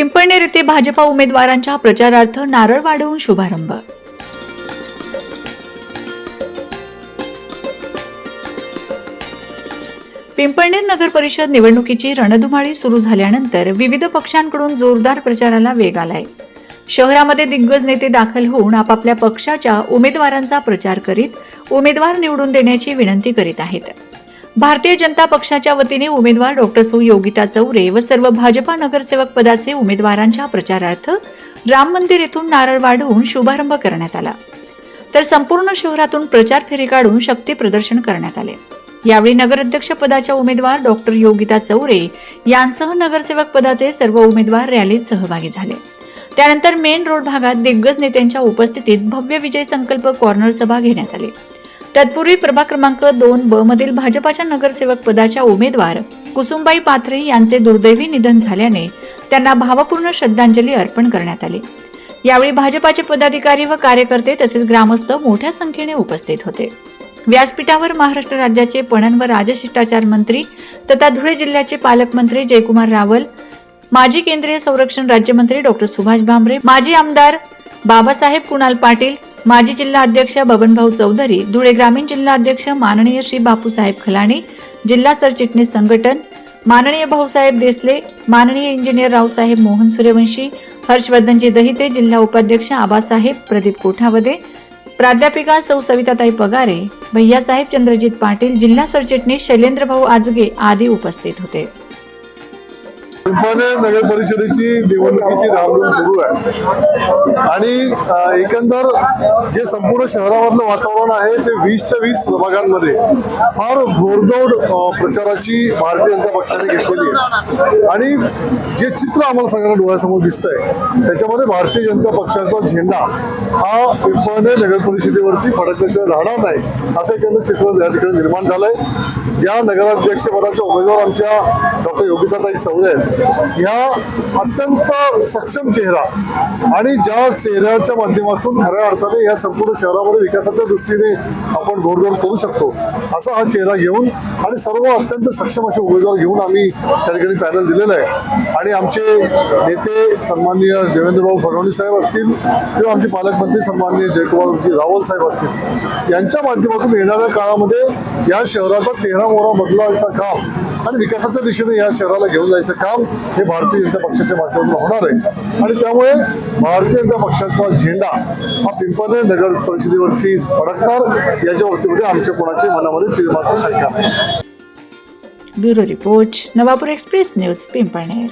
पिंपळनेर येथे भाजपा उमेदवारांच्या प्रचारार्थ नारळ वाढवून शुभारंभ. पिंपळनेर नगर परिषद निवडणुकीची रणधुमाळी सुरू झाल्यानंतर विविध पक्षांकडून जोरदार प्रचाराला वेग आलाय. शहरामध्ये दिग्गज नेते दाखल होऊन आपापल्या पक्षाच्या उमेदवारांचा प्रचार करीत उमेदवार निवडून देण्याची विनंती करीत आहेत. भारतीय जनता पक्षाच्या वतीने उमेदवार डॉक्टर सौ. योगिता चौरे व सर्व भाजपा नगरसेवक पदाचे उमेदवारांच्या प्रचारार्थ राम मंदिर येथून नारळ वाढवून शुभारंभ करण्यात आला. तर संपूर्ण शहरातून प्रचार फेरी काढून शक्ती प्रदर्शन करण्यात आले. यावेळी नगराध्यक्ष पदाच्या उमेदवार डॉक्टर योगिता चौरे यांसह नगरसेवक पदाचे सर्व उमेदवार रॅलीत सहभागी झाले. त्यानंतर मेन रोड भागात दिग्गज नेत्यांच्या उपस्थितीत भव्य विजय संकल्प कॉर्नर सभा घेण्यात आली. तत्पूर्वी प्रभाग क्रमांक दोन ब मधील भाजपाच्या नगरसेवक पदाच्या उमेदवार कुसुमबाई पाथरे यांचे दुर्दैवी निधन झाल्याने त्यांना भावपूर्ण श्रद्धांजली अर्पण करण्यात आली. यावेळी भाजपाचे पदाधिकारी व कार्यकर्ते तसेच ग्रामस्थ मोठ्या संख्येने उपस्थित होते. व्यासपीठावर महाराष्ट्र राज्याचे पणन व राजशिष्टाचार मंत्री तथा धुळे जिल्ह्याचे पालकमंत्री जयकुमार रावल माजी केंद्रीय संरक्षण राज्यमंत्री डॉक्टर सुभाष भामरे माजी आमदार बाबासाहेब कुणाल पाटील माजी जिल्हा अध्यक्ष बबनभाऊ चौधरी धुळे ग्रामीण जिल्हा अध्यक्ष माननीय श्री बापूसाहेब खलाणी जिल्हा सरचिटणीस संघटन माननीय भाऊसाहेब देसले माननीय इंजिनियर रावसाहेब मोहन सूर्यवंशी हर्षवर्धनजी दहिते जिल्हा उपाध्यक्ष आबासाहेब प्रदीप कोठावदे प्राध्यापिका सौ सविताताई पगारे भैयासाहेब चंद्रजित पाटील जिल्हा सरचिटणीस शैलेंद्रभाऊ आजगे आदी उपस्थित होते. पिंपळनेर नगर परिषदेची निवडणुकीची धामधूम सुरू आहे. आणि एकंदर जे संपूर्ण शहरामधलं वातावरण आहे ते वीसच्या वीस प्रभागांमध्ये फार घोडदौड प्रचाराची भारतीय जनता पक्षाने घेतलेली आहे. आणि जे चित्र आम्हाला सगळ्यांना डोळ्यासमोर दिसतंय त्याच्यामध्ये भारतीय जनता पक्षाचा झेंडा हा पिंपळनेर नगर परिषदेवरती फडकल्याशिवाय राहणार नाही असं एकंदर चित्र या ठिकाणी निर्माण झालंय. ज्या नगराध्यक्ष पदाच्या उमेदवार आमच्या डॉक्टर योगिताताई चौरे आहेत ह्या अत्यंत सक्षम चेहरा आणि ज्या चेहऱ्याच्या माध्यमातून खऱ्या अर्थाने या संपूर्ण शहरामध्ये विकासाच्या दृष्टीने आपण घोडदोड करू शकतो असा हा चेहरा घेऊन आणि सर्व अत्यंत सक्षम असे उमेदवार घेऊन आम्ही त्या ठिकाणी पॅनल दिलेलं आहे. आणि आमचे नेते सन्माननीय देवेंद्रभाऊ फडणवीस साहेब असतील किंवा आमचे पालकमंत्री सन्माननीय जयकुमारजी रावल साहेब असतील यांच्या माध्यमातून येणाऱ्या काळामध्ये या शहराचा चेहरा मोहरा बदलायचं काम आणि विकासाच्या दिशेने या शहराला घेऊन जायचं काम हे भारतीय जनता पक्षाच्या माध्यमातून होणार आहे. आणि त्यामुळे भारतीय जनता पक्षाचा झेंडा हा पिंपळनेर नगर परिषदेवरती फडकणार याच्या बाबतीमध्ये आमच्या कोणाच्या मनामध्ये ती मात्र शंका नाही. Bureau report Navapur express news Pimpalner.